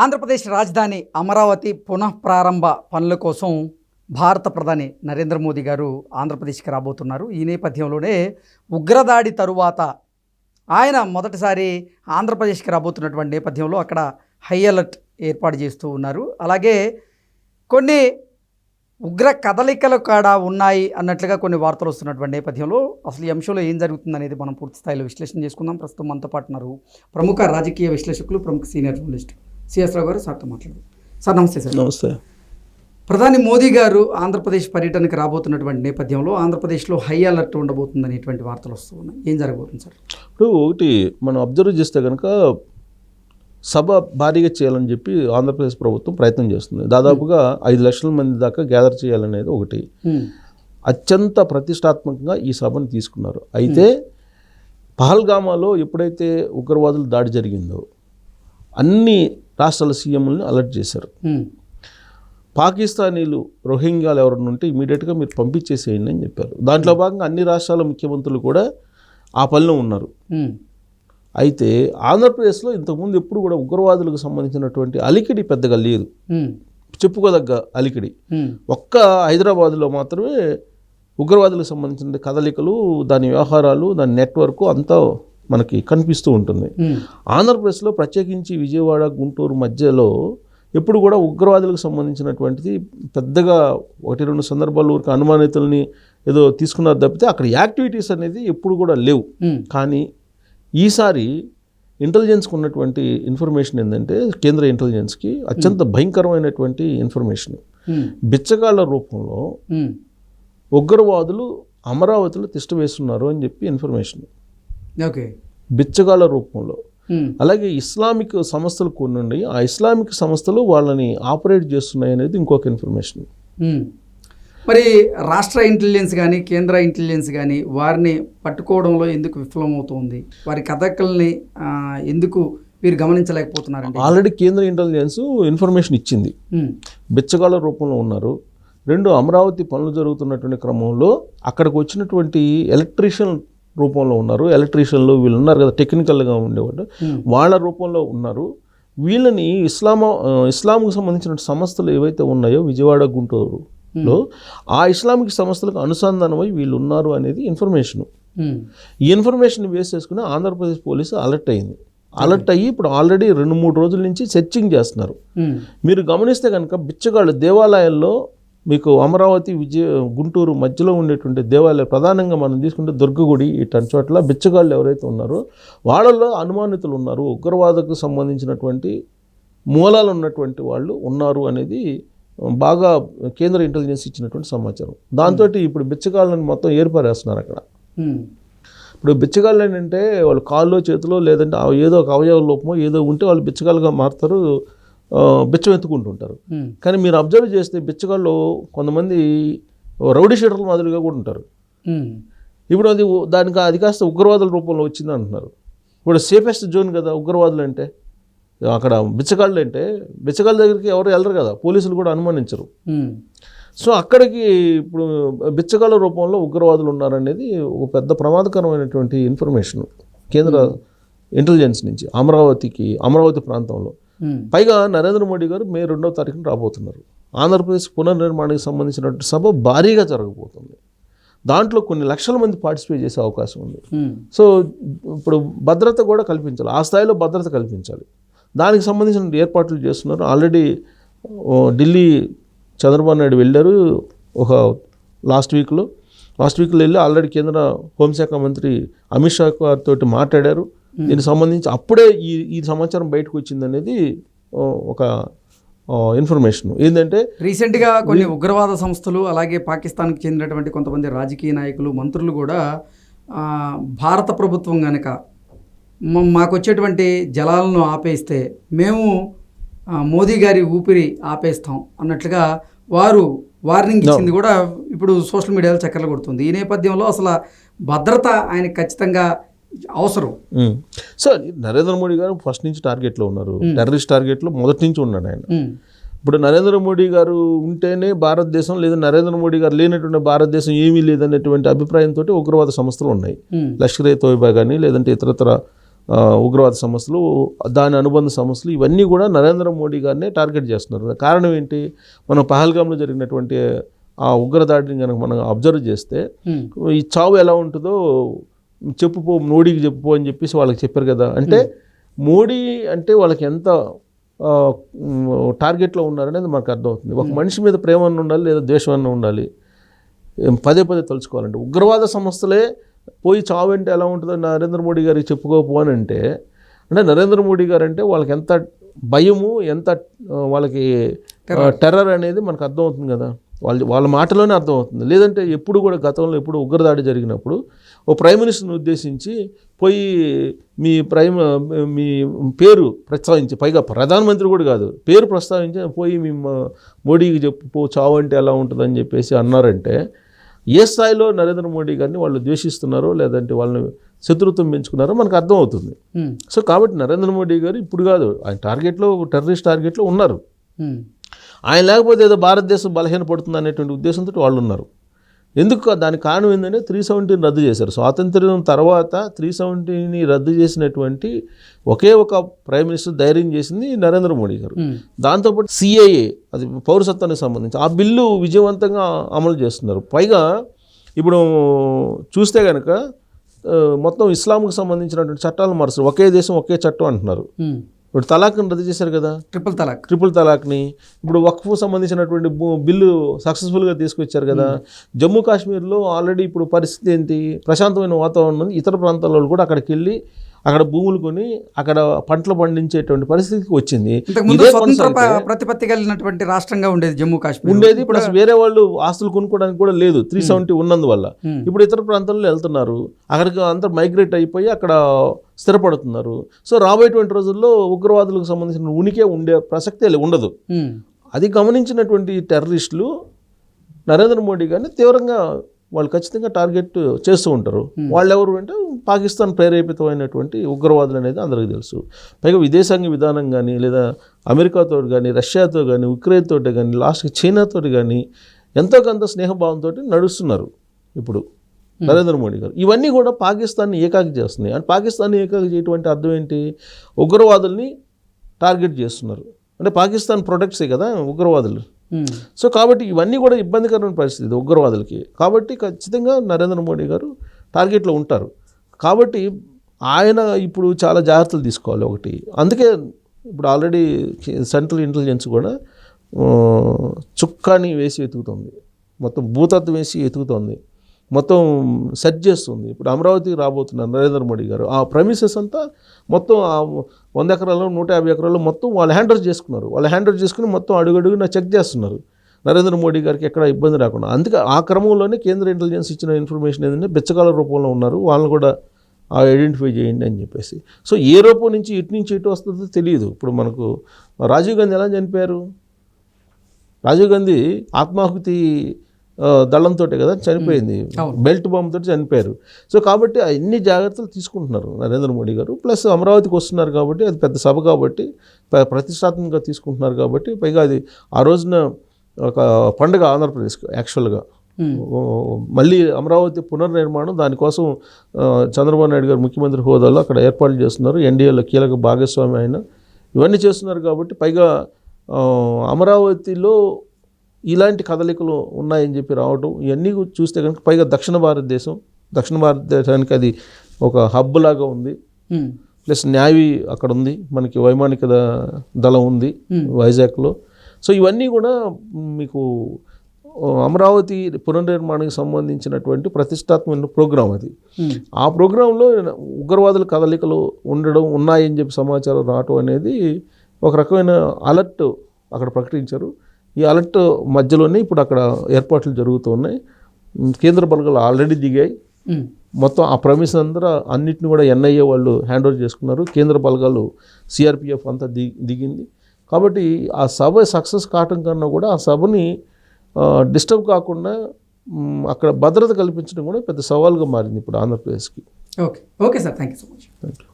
ఆంధ్రప్రదేశ్ రాజధాని అమరావతి పునఃప్రారంభ పనుల కోసం భారత ప్రధాని నరేంద్ర మోదీ గారు ఆంధ్రప్రదేశ్కి రాబోతున్నారు. ఈ నేపథ్యంలోనే ఉగ్రదాడి తరువాత ఆయన మొదటిసారి ఆంధ్రప్రదేశ్కి రాబోతున్నటువంటి నేపథ్యంలో అక్కడ హై అలర్ట్ ఏర్పాటు చేస్తూ ఉన్నారు. అలాగే కొన్ని ఉగ్ర కదలికలు కాడ ఉన్నాయి అన్నట్లుగా కొన్ని వార్తలు వస్తున్నటువంటి నేపథ్యంలో అసలు ఈ అంశంలో ఏం జరుగుతుందనేది మనం పూర్తి స్థాయిలో విశ్లేషణ చేసుకుందాం. ప్రస్తుతం మనతో పాటు ఉన్నారు ప్రముఖ రాజకీయ విశ్లేషకులు ప్రముఖ సీనియర్ జర్నలిస్ట్ సిఎస్ రావు గారు సార్తో మాట్లాడు సార్ నమస్తే సార్. నమస్తే. ప్రధాని మోదీ గారు ఆంధ్రప్రదేశ్ పర్యటనకు రాబోతున్నటువంటి నేపథ్యంలో ఆంధ్రప్రదేశ్లో హై అలర్ట్ ఉండబోతుంది అనేటువంటి వార్తలు వస్తూ ఉన్నాయి. ఏం జరగబోతుంది సార్? ఇప్పుడు ఒకటి మనం అబ్జర్వ్ చేస్తే కనుక సభ భారీగా చేయాలని చెప్పి ఆంధ్రప్రదేశ్ ప్రభుత్వం ప్రయత్నం చేస్తుంది. దాదాపుగా ఐదు లక్షల మంది దాకా గ్యాదర్ చేయాలనేది ఒకటి. హ్మ్. అత్యంత ప్రతిష్టాత్మకంగా ఈ సభను తీసుకున్నారు. అయితే పహల్గామాలో ఎప్పుడైతే ఉగ్రవాదులు దాడి జరిగిందో అన్ని రాష్ట్రాల సీఎంలని అలర్ట్ చేశారు. పాకిస్తానీలు రోహింగ్యాలు ఎవరైనా ఉంటే ఇమీడియట్గా మీరు పంపించేసేయండి అని చెప్పారు దాంట్లో భాగంగా అన్ని రాష్ట్రాల ముఖ్యమంత్రులు కూడా ఆ పనిలో ఉన్నారు. అయితే ఆంధ్రప్రదేశ్లో ఇంతకుముందు ఎప్పుడు కూడా ఉగ్రవాదులకు సంబంధించినటువంటి అలికిడి పెద్దగా లేదు. చెప్పుకోదగ్గ అలికిడి. ఒక్క హైదరాబాద్లో మాత్రమే ఉగ్రవాదులకు సంబంధించిన కదలికలు దాని వ్యవహారాలు దాని నెట్వర్క్ అంతా మనకి కనిపిస్తూ ఉంటుంది. ఆంధ్రప్రదేశ్లో ప్రత్యేకించి విజయవాడ గుంటూరు మధ్యలో ఎప్పుడు కూడా ఉగ్రవాదులకు సంబంధించినటువంటిది పెద్దగా ఒకటి రెండు సందర్భాలు ఊరికి అనుమానితుల్ని ఏదో తీసుకున్నారు తప్పితే అక్కడ యాక్టివిటీస్ అనేది ఎప్పుడు కూడా లేవు. కానీ ఈసారి ఇంటెలిజెన్స్కి ఉన్నటువంటి ఇన్ఫర్మేషన్ ఏంటంటే కేంద్ర ఇంటెలిజెన్స్కి అత్యంత భయంకరమైనటువంటి ఇన్ఫర్మేషన్. బిచ్చగాళ్ళ రూపంలో. ఉగ్రవాదులు అమరావతిలో తిష్ట వేస్తున్నారు అని చెప్పి ఇన్ఫర్మేషన్ ఓకే. బిచ్చగాళ్ళ రూపంలో. అలాగే ఇస్లామిక్ సంస్థలు కొన్ని ఉన్నాయి. ఆ ఇస్లామిక్ సంస్థలు వాళ్ళని ఆపరేట్ చేస్తున్నాయి అనేది ఇంకొక ఇన్ఫర్మేషన్. మరి రాష్ట్ర ఇంటెలిజెన్స్ కానీ కేంద్ర ఇంటెలిజెన్స్ కానీ వారిని పట్టుకోవడంలో ఎందుకు విఫలమవుతోంది? వారి కథకల్ని ఎందుకు వీరు గమనించలేకపోతున్నారండి? ఆల్రెడీ కేంద్ర ఇంటెలిజెన్స్ ఇన్ఫర్మేషన్ ఇచ్చింది. బిచ్చగాళ్ళ రూపంలో ఉన్నారు. రెండు అమరావతి పనులు జరుగుతున్నటువంటి క్రమంలో అక్కడికి వచ్చినటువంటి ఎలక్ట్రీషియన్ రూపంలో ఉన్నారు. ఎలక్ట్రీషియన్లు వీళ్ళు ఉన్నారు కదా టెక్నికల్గా ఉండేవాళ్ళు. వాళ్ళ రూపంలో ఉన్నారు. వీళ్ళని ఇస్లామా ఇస్లాంకు సంబంధించిన సంస్థలు ఏవైతే ఉన్నాయో విజయవాడ గుంటూరులో ఆ ఇస్లామిక్ సంస్థలకు అనుసంధానమై వీళ్ళు ఉన్నారు అనేది ఇన్ఫర్మేషన్. ఈ ఇన్ఫర్మేషన్ బేస్ చేసుకుని ఆంధ్రప్రదేశ్ పోలీసు అలర్ట్ అయింది. అలర్ట్ అయ్యి ఇప్పుడు ఆల్రెడీ రెండు మూడు రోజుల నుంచి సెర్చింగ్ చేస్తున్నారు. మీరు గమనిస్తే కనుక బిచ్చగాళ్ళు దేవాలయాల్లో మీకు అమరావతి విజయ గుంటూరు మధ్యలో ఉండేటువంటి దేవాలయం ప్రధానంగా మనం తీసుకుంటే దుర్గగుడి ఇట్లాంటి చోట్ల బిచ్చగాళ్ళు ఎవరైతే ఉన్నారో వాళ్ళలో అనుమానితులు ఉన్నారు. ఉగ్రవాదకు సంబంధించినటువంటి మూలాలు ఉన్నటువంటి వాళ్ళు ఉన్నారు అనేది బాగా కేంద్ర ఇంటెలిజెన్స్ ఇచ్చినటువంటి సమాచారం. దాంతో ఇప్పుడు బిచ్చగాళ్ళని మొత్తం ఏర్పరేస్తున్నారు అక్కడ. ఇప్పుడు బిచ్చగాళ్ళు ఏంటంటే వాళ్ళు కాల్లో చేతిలో లేదంటే ఏదో ఒక అవయవ లోపమో ఏదో ఉంటే వాళ్ళు బిచ్చగాళ్ళుగా మారుతారు. బిచ్చం ఎత్తుకుంటుంటారు. కానీ మీరు అబ్జర్వ్ చేస్తే బిచ్చగాళ్ళు కొంతమంది రౌడీ షీటర్ల మాదిరిగా కూడా ఉంటారు. ఇప్పుడు అది దానికి అది కాస్త ఉగ్రవాదుల రూపంలో వచ్చింది అంటున్నారు ఇప్పుడు సేఫెస్ట్ జోన్ కదా ఉగ్రవాదులు అంటే అక్కడ బిచ్చగాళ్ళు అంటే బిచ్చగాళ్ళ దగ్గరికి ఎవరు వెళ్ళరు కదా పోలీసులు కూడా అనుమానించరు. సో అక్కడికి ఇప్పుడు బిచ్చగాళ్ళ రూపంలో ఉగ్రవాదులు ఉన్నారనేది ఒక పెద్ద ప్రమాదకరమైనటువంటి ఇన్ఫర్మేషన్ కేంద్ర ఇంటెలిజెన్స్ నుంచి అమరావతికి అమరావతి ప్రాంతంలో. పైగా నరేంద్ర మోడీ గారు మే రెండవ తారీఖున రాబోతున్నారు. ఆంధ్రప్రదేశ్ పునర్నిర్మాణానికి సంబంధించినటువంటి సభ భారీగా జరగబోతుంది. దాంట్లో కొన్ని లక్షల మంది పార్టిసిపేట్ చేసే అవకాశం ఉంది. సో ఇప్పుడు భద్రత కూడా కల్పించాలి. ఆ స్థాయిలో భద్రత కల్పించాలి. దానికి సంబంధించిన ఏర్పాట్లు చేస్తున్నారు. ఆల్రెడీ ఢిల్లీ చంద్రబాబు నాయుడు వెళ్ళారు ఒక లాస్ట్ వీక్లో. లాస్ట్ వీక్లో వెళ్ళి ఆల్రెడీ కేంద్ర హోంశాఖ మంత్రి అమిత్ షా గారితో మాట్లాడారు. దీనికి సంబంధించి అప్పుడే ఈ ఈ సమాచారం బయటకు వచ్చిందనేది ఓ, ఒక ఇన్ఫర్మేషన్ ఏంటంటే రీసెంట్గా కొన్ని ఉగ్రవాద సంస్థలు అలాగే పాకిస్తాన్కి చెందినటువంటి కొంతమంది రాజకీయ నాయకులు మంత్రులు కూడా భారత ప్రభుత్వం కనుక మాకు వచ్చేటువంటి జలాలను ఆపేస్తే మేము మోదీ గారి ఊపిరి ఆపేస్తాం అన్నట్లుగా వారు వార్నింగ్ ఇచ్చింది కూడా ఇప్పుడు సోషల్ మీడియాలో చక్కర్లు కొడుతుంది. ఈ నేపథ్యంలో అసలు భద్రత ఆయనకి ఖచ్చితంగా అవసరం. ఉమ్. సో నరేంద్ర మోడీ గారు ఫస్ట్ నుంచి టార్గెట్లో ఉన్నారు. టెర్రరిస్ట్ టార్గెట్లో మొదటి నుంచి ఉన్నాడు ఆయన. ఇప్పుడు నరేంద్ర మోడీ గారు ఉంటేనే భారతదేశం లేదా నరేంద్ర మోడీ గారు లేనటువంటి భారతదేశం ఏమీ లేదనేటువంటి అభిప్రాయంతో ఉగ్రవాద సంస్థలు ఉన్నాయి. లష్కర్ ఏ తోయిబా కానీ లేదంటే ఇతరతర ఉగ్రవాద సమస్యలు దాని అనుబంధ సమస్యలు ఇవన్నీ కూడా నరేంద్ర మోడీ గారినే టార్గెట్ చేస్తున్నారు. కారణం ఏంటి? మనం పహల్గామ్లో జరిగినటువంటి ఆ ఉగ్రదాడిని కనుక మనం అబ్జర్వ్ చేస్తే ఈ చావు ఎలా ఉంటుందో చెప్పుపో మోడీకి చెప్పుపో అని చెప్పేసి వాళ్ళకి చెప్పారు కదా. అంటే మోడీ అంటే వాళ్ళకి ఎంత టార్గెట్లో ఉన్నారనేది మనకు అర్థమవుతుంది. ఒక మనిషి మీద ప్రేమ అన్న ఉండాలి లేదా ద్వేషం అన్న ఉండాలి. పదే పదే తలుచుకోవాలంటే ఉగ్రవాద సంస్థలే పోయి చావు అంటే ఎలా ఉంటుందో నరేంద్ర మోడీ గారికి చెప్పుకోపో అని అంటే అంటే నరేంద్ర మోడీ గారు అంటే వాళ్ళకి ఎంత భయము ఎంత వాళ్ళకి టెర్రర్ అనేది మనకు అర్థమవుతుంది కదా. వాళ్ళ వాళ్ళ మాటలోనే అర్థమవుతుంది. లేదంటే ఎప్పుడు కూడా గతంలో ఎప్పుడు ఉగ్రదాడి జరిగినప్పుడు ఓ ప్రైమ్ మినిస్టర్ని ఉద్దేశించి పోయి మీ ప్రైమ్ మీ పేరు ప్రస్తావించి పైగా ప్రధానమంత్రి కూడా కాదు పేరు ప్రస్తావించి పోయి మీ మోడీకి చెప్పు పో చావు అంటే ఎలా ఉంటుందని చెప్పేసి అన్నారంటే ఏ స్థాయిలో నరేంద్ర మోడీ గారిని వాళ్ళు ద్వేషిస్తున్నారో లేదంటే వాళ్ళని శత్రుత్వం పెంచుకున్నారో మనకు అర్థమవుతుంది. సో కాబట్టి నరేంద్ర మోడీ గారు ఇప్పుడు కాదు ఆయన టార్గెట్లో టెర్రరిస్ట్ టార్గెట్లో ఉన్నారు. ఆయన లేకపోతే ఏదో భారతదేశం బలహీనపడుతుంది అనేటువంటి ఉద్దేశంతో వాళ్ళు ఉన్నారు. ఎందుకు? దానికి కారణం ఏంటంటే త్రీ సెవెంటీని రద్దు చేశారు. స్వాతంత్ర్యం తర్వాత త్రీ సెవెంటీని రద్దు చేసినటువంటి ఒకే ఒక ప్రైమ్ మినిస్టర్ ధైర్యం చేసింది నరేంద్ర మోడీ గారు. దాంతోపాటు సిఏఏ అది పౌరసత్వానికి సంబంధించి ఆ బిల్లు విజయవంతంగా అమలు చేస్తున్నారు. పైగా ఇప్పుడు చూస్తే కనుక మొత్తం ఇస్లాంకి సంబంధించినటువంటి చట్టాలు మారుస్తారు ఒకే దేశం ఒకే చట్టం అంటున్నారు. ఇప్పుడు తలాక్ని రద్దు చేశారు కదా? ట్రిపుల్ తలాక్. ట్రిపుల్ తలాక్ని. ఇప్పుడు వక్ఫ్ సంబంధించినటువంటి బిల్లు సక్సెస్ఫుల్గా తీసుకొచ్చారు కదా? జమ్మూ కాశ్మీర్లో ఆల్రెడీ ఇప్పుడు పరిస్థితి ఏంటి? ప్రశాంతమైన వాతావరణం ఉంది. ఇతర ప్రాంతాల్లో కూడా అక్కడికి వెళ్ళి అక్కడ భూములు కొని అక్కడ పంటలు పండించేటువంటి పరిస్థితికి వచ్చింది. ప్రతిపత్తి కలిగినటువంటి రాష్ట్రంగా ఉండేది జమ్మూ కాశ్మీర్. ఉండేది. ప్లస్ వేరే వాళ్ళు ఆస్తులు కొనుక్కోవడానికి కూడా లేదు. త్రీ సెవెంటీ ఉన్నందువల్ల. ఇప్పుడు ఇతర ప్రాంతాల్లో వెళ్తున్నారు. అక్కడికి అంతా మైగ్రేట్ అయిపోయి అక్కడ స్థిరపడుతున్నారు. సో రాబోయేటువంటి రోజుల్లో ఉగ్రవాదులకు సంబంధించిన ఉనికే ఉండే ప్రసక్తే ఉండదు. అది గమనించినటువంటి టెర్రరిస్టులు నరేంద్ర మోడీ గారిని తీవ్రంగా వాళ్ళు ఖచ్చితంగా టార్గెట్ చేస్తూ ఉంటారు. వాళ్ళు ఎవరు అంటే పాకిస్తాన్ ప్రేరేపితమైనటువంటి ఉగ్రవాదులు అనేది అందరికీ తెలుసు. పైగా విదేశాంగ విధానం కానీ లేదా అమెరికాతో కానీ రష్యాతో కానీ ఉక్రెయిన్తో కానీ లాస్ట్కి చైనాతో కానీ ఎంతో కొంత స్నేహభావంతో నడుస్తున్నారు ఇప్పుడు నరేంద్ర మోడీ గారు. ఇవన్నీ కూడా పాకిస్తాన్ని ఏకాకి చేస్తున్నాయి. అంటే పాకిస్తాన్ని ఏకాకి చేయటం అంటే అర్థం ఏంటి? ఉగ్రవాదుల్ని టార్గెట్ చేస్తున్నారు. అంటే పాకిస్తాన్ ప్రొడక్ట్సే కదా ఉగ్రవాదులు. Hmm. సో కాబట్టి ఇవన్నీ కూడా ఇబ్బందికరమైన పరిస్థితి ఉగ్రవాదులకి. కాబట్టి ఖచ్చితంగా నరేంద్ర మోడీ గారు టార్గెట్లో ఉంటారు. కాబట్టి ఆయన ఇప్పుడు చాలా జాగ్రత్తలు తీసుకోవాలి ఒకటి. అందుకే ఇప్పుడు ఆల్రెడీ సెంట్రల్ ఇంటెలిజెన్స్ కూడా చుక్కాని వేసి వెతుకుతుంది. మొత్తం భూతత్వం వేసి వెతుకుతుంది. మొత్తం సెట్ చేస్తుంది. ఇప్పుడు అమరావతికి రాబోతున్నారు నరేంద్ర మోడీ గారు ఆ ప్రమిసెస్ అంతా మొత్తం ఆ వంద ఎకరాల్లో నూట యాభై ఎకరాల్లో మొత్తం వాళ్ళు హ్యాండ్ చేసుకున్నారు. వాళ్ళు హ్యాండ్ చేసుకుని మొత్తం అడుగడుగున చెక్ చేస్తున్నారు. నరేంద్ర మోడీ గారికి ఎక్కడ ఇబ్బంది రాకుండా. అందుకే ఆ క్రమంలోనే కేంద్ర ఇంటెలిజెన్స్ ఇచ్చిన ఇన్ఫర్మేషన్ ఏంటంటే బిచ్చకాల రూపంలో ఉన్నారు. వాళ్ళని కూడా ఐడెంటిఫై చేయండి అని చెప్పేసి. సో ఏ రూపం నుంచి ఇటు నుంచి ఇటు వస్తుందో తెలియదు. ఇప్పుడు మనకు రాజీవ్ గాంధీ ఎలా చనిపోయారు? రాజీవ్ గాంధీ ఆత్మాహుతి దళంతో కదా చనిపోయింది. బెల్ట్ బాంబుతో చనిపోయారు. సో కాబట్టి అన్ని జాగ్రత్తలు తీసుకుంటున్నారు నరేంద్ర మోడీ గారు. ప్లస్ అమరావతికి వస్తున్నారు కాబట్టి అది పెద్ద సభ కాబట్టి ప్ర- ప్రతిష్టాత్మకంగా తీసుకుంటున్నారు కాబట్టి పైగా అది ఆ రోజున ఒక పండుగ ఆంధ్రప్రదేశ్కి యాక్చువల్గా. మళ్ళీ అమరావతి పునర్నిర్మాణం దానికోసం చంద్రబాబు నాయుడు గారు ముఖ్యమంత్రి హోదాలో అక్కడ ఏర్పాట్లు చేస్తున్నారు. ఎన్డీఏలో కీలక భాగస్వామి ఆయన. ఇవన్నీ చేస్తున్నారు కాబట్టి పైగా అమరావతిలో ఇలాంటి కదలికలు ఉన్నాయని చెప్పి రావడం ఇవన్నీ చూస్తే కనుక పైగా దక్షిణ భారతదేశం దక్షిణ భారతదేశానికి అది ఒక హబ్ లాగా ఉంది. ప్లస్ న్యావీ అక్కడ ఉంది మనకి వైమానిక దళం ఉంది వైజాగ్లో. సో ఇవన్నీ కూడా మీకు అమరావతి పునర్నిర్మాణానికి సంబంధించినటువంటి ప్రతిష్టాత్మక ప్రోగ్రాం అది. ఆ ప్రోగ్రాంలో ఉగ్రవాదుల కదలికలు ఉండడం ఉన్నాయని చెప్పి సమాచారం రావటం అనేది ఒక రకమైన అలర్ట్ అక్కడ ప్రకటించారు. ఈ అలర్ట్ మధ్యలోనే ఇప్పుడు అక్కడ ఏర్పాట్లు జరుగుతూ ఉన్నాయి. కేంద్ర బలగాలు ఆల్రెడీ దిగాయి. మొత్తం ఆ ప్రమిస్ అందరూ అన్నిటిని కూడా ఎన్ఐఏ వాళ్ళు హ్యాండ్ ఓవర్ చేసుకున్నారు. కేంద్ర బలగాలు సిఆర్పిఎఫ్ అంతా ది దిగింది. కాబట్టి ఆ సభ సక్సెస్ కావటం కన్నా కూడా ఆ సభని డిస్టర్బ్ కాకుండా అక్కడ భద్రత కల్పించడం కూడా పెద్ద సవాల్గా మారింది ఇప్పుడు ఆంధ్రప్రదేశ్కి. Okay. Okay sir. Thank you so much. Thank you